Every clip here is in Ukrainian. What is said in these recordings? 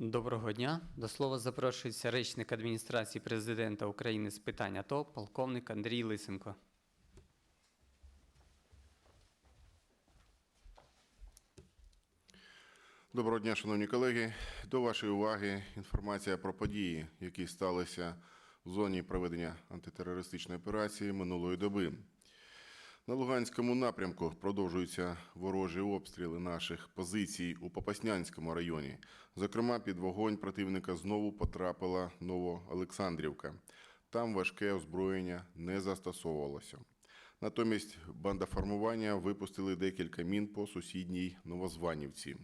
Доброго дня. До слова запрошується речник адміністрації президента України з питань АТО, полковник Андрій Лисенко. Доброго дня, шановні колеги. До вашої уваги інформація про події, які сталися в зоні проведення антитерористичної операції минулої доби. На Луганському напрямку продовжуються ворожі обстріли наших позицій у Попаснянському районі. Зокрема, під вогонь противника знову потрапила Новоолександрівка. Там важке озброєння не застосовувалося. Натомість бандаформування випустили декілька мін по сусідній Новозванівці.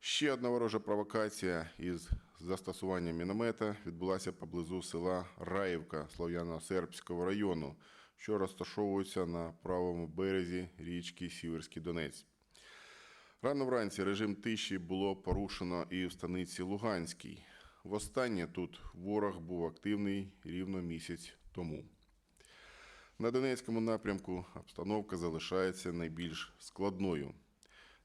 Ще одна ворожа провокація із застосуванням міномета відбулася поблизу села Раївка Слов'яно-Сербського району, що розташовується на правому березі річки Сіверський Донець. Рано вранці режим тиші було порушено і в станиці Луганській. Востаннє тут ворог був активний рівно місяць тому. На Донецькому напрямку обстановка залишається найбільш складною.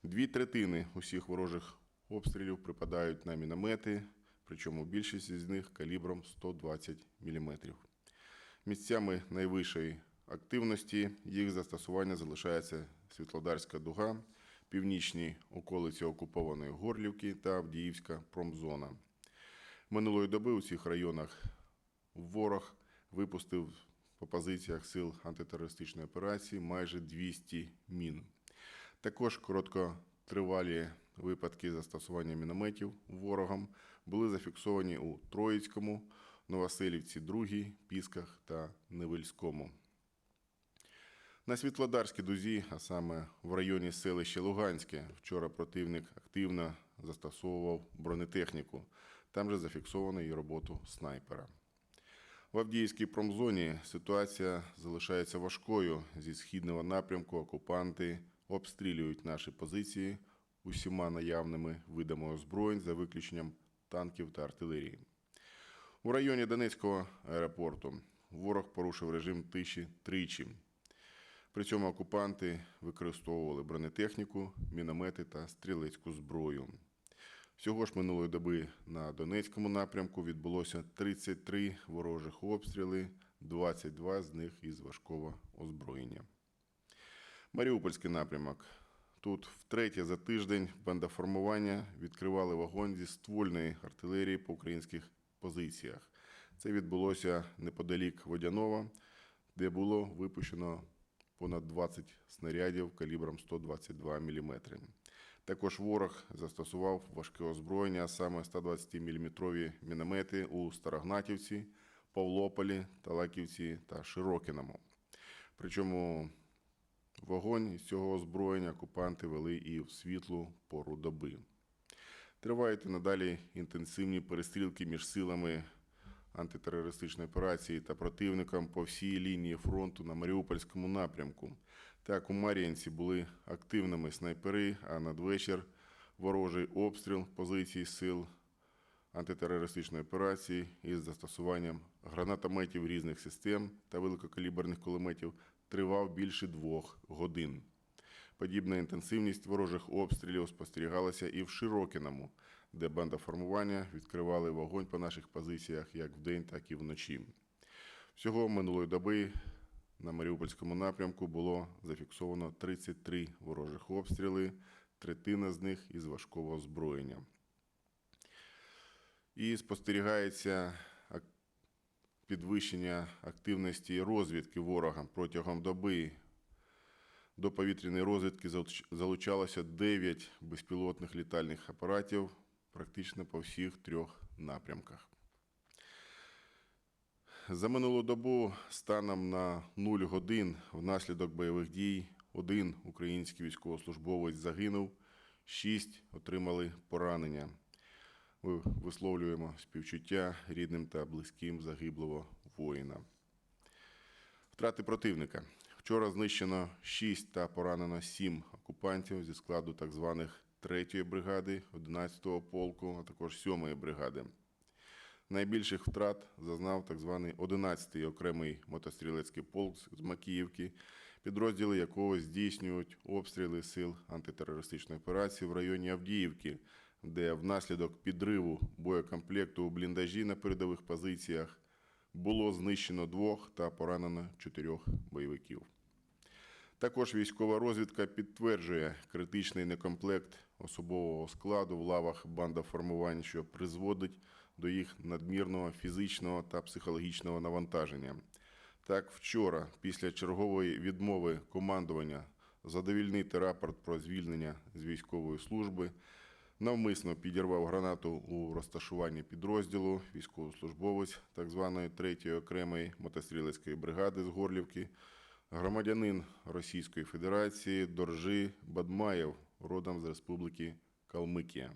Дві третини усіх ворожих обстрілів припадають на міномети, причому більшість з них калібром 120 мм. Місцями найвищої активності їх застосування залишається Світлодарська дуга, північні околиці окупованої Горлівки та Авдіївська промзона. Минулої доби у цих районах ворог випустив по позиціях сил антитерористичної операції майже 200 мін. Також короткотривалі випадки застосування мінометів ворогом були зафіксовані у Троїцькому, Новоселівці, Другій, Пісках та Невельському. На Світлодарській дузі, а саме в районі селища Луганське, вчора противник активно застосовував бронетехніку. Там же зафіксовано і роботу снайпера. В Авдіївській промзоні ситуація залишається важкою. Зі східного напрямку окупанти обстрілюють наші позиції усіма наявними видами озброєнь за виключенням танків та артилерії. У районі Донецького аеропорту ворог порушив режим тиші тричі. При цьому окупанти використовували бронетехніку, міномети та стрілецьку зброю. Всього ж минулої доби на Донецькому напрямку відбулося 33 ворожих обстріли, 22 з них із важкого озброєння. Маріупольський напрямок. Тут втретє за тиждень бандаформування відкривали вогонь зі ствольної артилерії по українських позиціях. Це відбулося неподалік Водянова, де було випущено понад 20 снарядів калібром 122 мм. Також ворог застосував важке озброєння, саме 120-мм міномети у Старогнатівці, Павлополі, Талаківці та Широкіному. Причому вогонь з цього озброєння окупанти вели і в світлу пору доби. Тривають і надалі інтенсивні перестрілки між силами антитерористичної операції та противником по всій лінії фронту на Маріупольському напрямку. Так, у Мар'їнці були активними снайпери, а надвечір ворожий обстріл позицій сил антитерористичної операції із застосуванням гранатометів різних систем та великокаліберних кулеметів тривав більше двох годин. Подібна інтенсивність ворожих обстрілів спостерігалася і в Широкіному, де бандаформування відкривали вогонь по наших позиціях як вдень, так і вночі. Всього минулої доби на Маріупольському напрямку було зафіксовано 33 ворожих обстріли, третина з них із важкого озброєння. І спостерігається підвищення активності розвідки ворога протягом доби. До повітряної розвідки залучалося 9 безпілотних літальних апаратів практично по всіх трьох напрямках. За минулу добу станом на 0 годин внаслідок бойових дій один український військовослужбовець загинув, 6 отримали поранення. Ми висловлюємо співчуття рідним та близьким загиблого воїна. Втрати противника. Вчора знищено 6 та поранено 7 окупантів зі складу так званих 3-ї бригади, 11-го полку, а також 7-ї бригади. Найбільших втрат зазнав так званий 11-й окремий мотострілецький полк з Макіївки, підрозділи якого здійснюють обстріли сил антитерористичної операції в районі Авдіївки, де внаслідок підриву боєкомплекту у бліндажі на передових позиціях було знищено двох та поранено чотирьох бойовиків. Також військова розвідка підтверджує критичний некомплект особового складу в лавах бандоформувань, що призводить до їх надмірного фізичного та психологічного навантаження. Так, вчора, після чергової відмови командування задовільнити рапорт про звільнення з військової служби, навмисно підірвав гранату у розташуванні підрозділу військовослужбовець так званої 3-ї окремої мотострілецької бригади з Горлівки, громадянин Російської Федерації Доржи Бадмаєв, родом з Республіки Калмикія.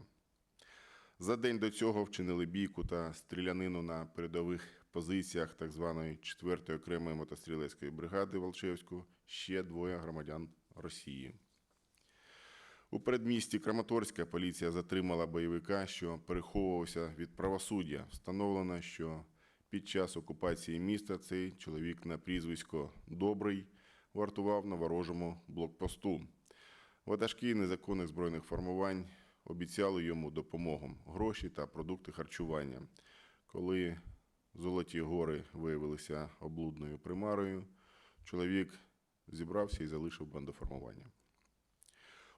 За день до цього вчинили бійку та стрілянину на передових позиціях так званої 4-ї окремої мотострілецької бригади Волчевську ще двоє громадян Росії. У передмісті Краматорська поліція затримала бойовика, що переховувався від правосуддя. Встановлено, що під час окупації міста цей чоловік на прізвисько Добрий вартував на ворожому блокпосту. Ватажки незаконних збройних формувань обіцяли йому допомогу, гроші та продукти харчування. Коли золоті гори виявилися облудною примарою, чоловік зібрався і залишив бандоформування.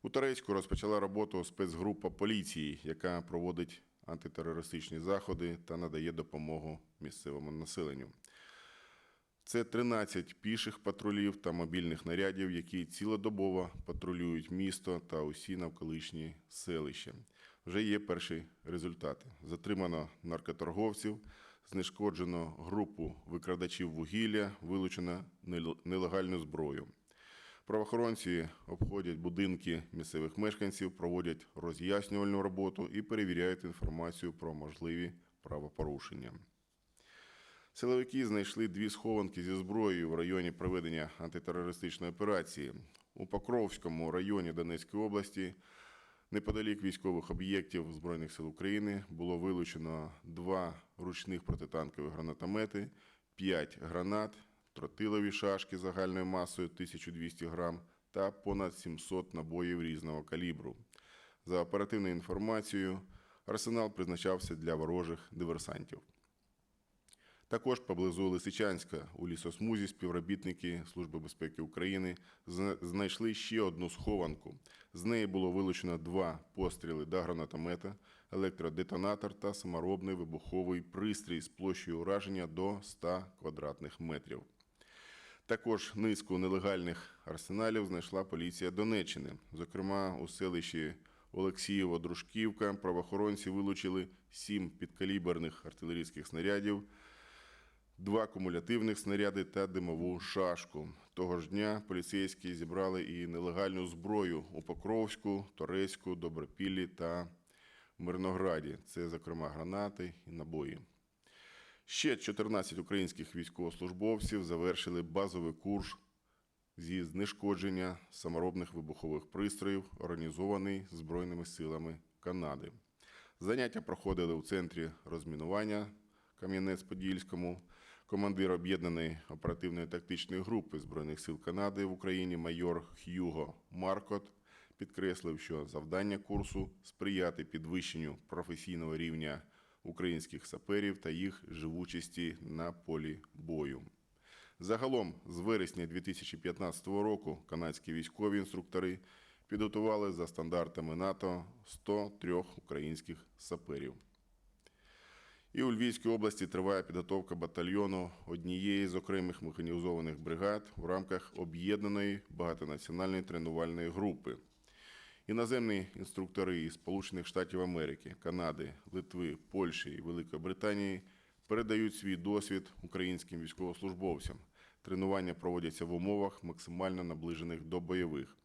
У Торецьку розпочала роботу спецгрупа поліції, яка проводить антитерористичні заходи та надає допомогу місцевому населенню. Це 13 піших патрулів та мобільних нарядів, які цілодобово патрулюють місто та усі навколишні селища. Вже є перші результати. Затримано наркоторговців, знешкоджено групу викрадачів вугілля, вилучено нелегальну зброю. Правоохоронці обходять будинки місцевих мешканців, проводять роз'яснювальну роботу і перевіряють інформацію про можливі правопорушення. Силовики знайшли дві схованки зі зброєю в районі проведення антитерористичної операції. У Покровському районі Донецької області, неподалік військових об'єктів Збройних сил України, було вилучено два ручних протитанкових гранатомети, п'ять гранат, тротилові шашки загальною масою 1200 грам та понад 700 набоїв різного калібру. За оперативною інформацією, арсенал призначався для ворожих диверсантів. Також поблизу Лисичанська у лісосмузі співробітники Служби безпеки України знайшли ще одну схованку. З неї було вилучено два постріли до гранатомета, електродетонатор та саморобний вибуховий пристрій з площею ураження до 100 квадратних метрів. Також низку нелегальних арсеналів знайшла поліція Донеччини. Зокрема, у селищі Олексієво-Дружківка правоохоронці вилучили сім підкаліберних артилерійських снарядів, два кумулятивних снаряди та димову шашку. Того ж дня поліцейські зібрали і нелегальну зброю у Покровську, Торецьку, Добропіллі та Мирнограді. Це, зокрема, гранати і набої. Ще 14 українських військовослужбовців завершили базовий курс зі знешкодження саморобних вибухових пристроїв, організований Збройними силами Канади. Заняття проходили у центрі розмінування Кам'янець-Подільському. Командир об'єднаної оперативної тактичної групи Збройних сил Канади в Україні майор Х'юго Маркот підкреслив, що завдання курсу сприяти підвищенню професійного рівня українських саперів та їх живучості на полі бою. Загалом, з вересня 2015 року канадські військові інструктори підготували за стандартами НАТО 103 українських саперів. І у Львівській області триває підготовка батальйону однієї з окремих механізованих бригад в рамках об'єднаної багатонаціональної тренувальної групи. Іноземні інструктори із Сполучених Штатів Америки, Канади, Литви, Польщі і Великої Британії передають свій досвід українським військовослужбовцям. Тренування проводяться в умовах, максимально наближених до бойових.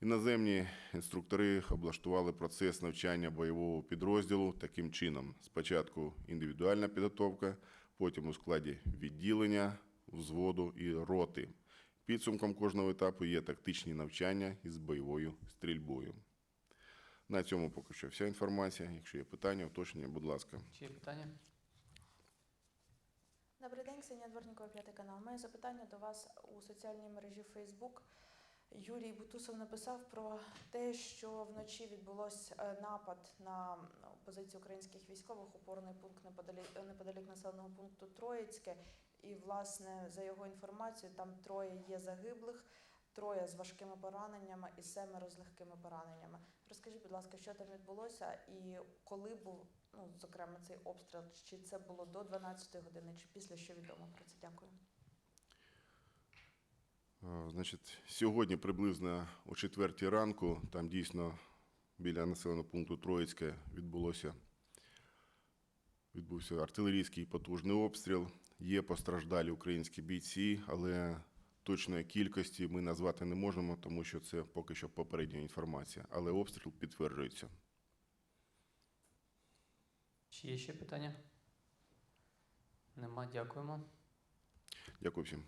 Іноземні інструктори облаштували процес навчання бойового підрозділу таким чином: спочатку індивідуальна підготовка, потім у складі відділення, взводу і роти. Підсумком кожного етапу є тактичні навчання із бойовою стрільбою. На цьому поки що вся інформація. Якщо є питання, уточнення, будь ласка. Чи є питання? Добрий день, Ксенія Дворнікова, п'ятий канал. Маю запитання до вас у соціальній мережі Facebook. Юрій Бутусов написав про те, що вночі відбулося напад на позицію українських військових, опорний пункт неподалік, неподалік населеного пункту Троїцьке. І, власне, за його інформацією, там троє є загиблих, троє з важкими пораненнями і семеро з легкими пораненнями. Розкажіть, будь ласка, що там відбулося і коли був, ну, зокрема, цей обстріл? Чи це було до 12 години, чи після що відомо про це? Дякую. Е, Значить, сьогодні приблизно о четвертій ранку, там дійсно біля населеного пункту Троїцьке відбулося відбувся артилерійський потужний обстріл. Є постраждалі українські бійці, але точної кількості ми назвати не можемо, тому що це поки що попередня інформація. Але обстріл підтверджується. Чи є ще питання? Нема, дякуємо. Дякую всім.